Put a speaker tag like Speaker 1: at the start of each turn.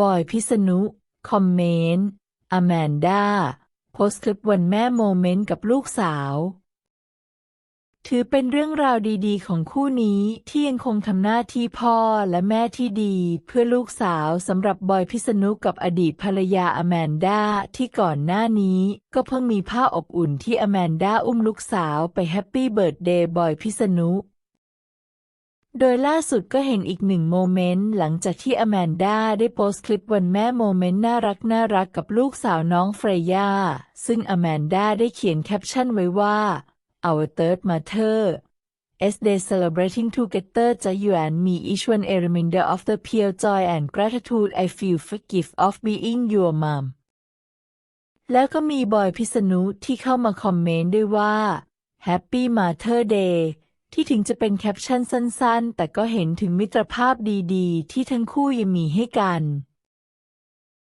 Speaker 1: บอยพิษณุ คอมเมนต์อแมนดาโพสคลิปวันแม่โมเมนต์กับลูกสาว ถือเป็นเรื่องราวดีๆ ของคู่นี้ที่ยังคงทำหน้าที่พ่อและแม่ที่ดี เพื่อลูกสาวสำหรับบอยพิษณุกับอดีตภรรยาอแมนดาที่ก่อนหน้านี้ ก็เพิ่งมีภาพอบอุ่นที่อแมนดาอุ้มลูกสาวไปแฮปปี้เบิร์ดเดย์บอยพิษณุ โดยล่าสุดก็เห็นอีกหนึ่งโมเมนต์หลังจากที่อแมนด้าได้โพสต์คลิปวันแม่โมเมนต์น่ารักน่ารักกับลูกสาวน้องเฟรย่า ซึ่งอแมนด้าได้เขียนแคปชั่นไว้ว่า Our Third Mother S Day Celebrating Together จะ you and me each one a reminder of the pure joy and gratitude I feel for gift of being your mom แล้วก็มีบอยพิษณุที่เข้ามาคอมเมนต์ด้วยว่า Happy Mother Day ที่ถึงจะเป็นแคปชั่นสั้นๆ แต่ก็เห็นถึงมิตรภาพดีๆ ที่ทั้งคู่ยังมีให้กัน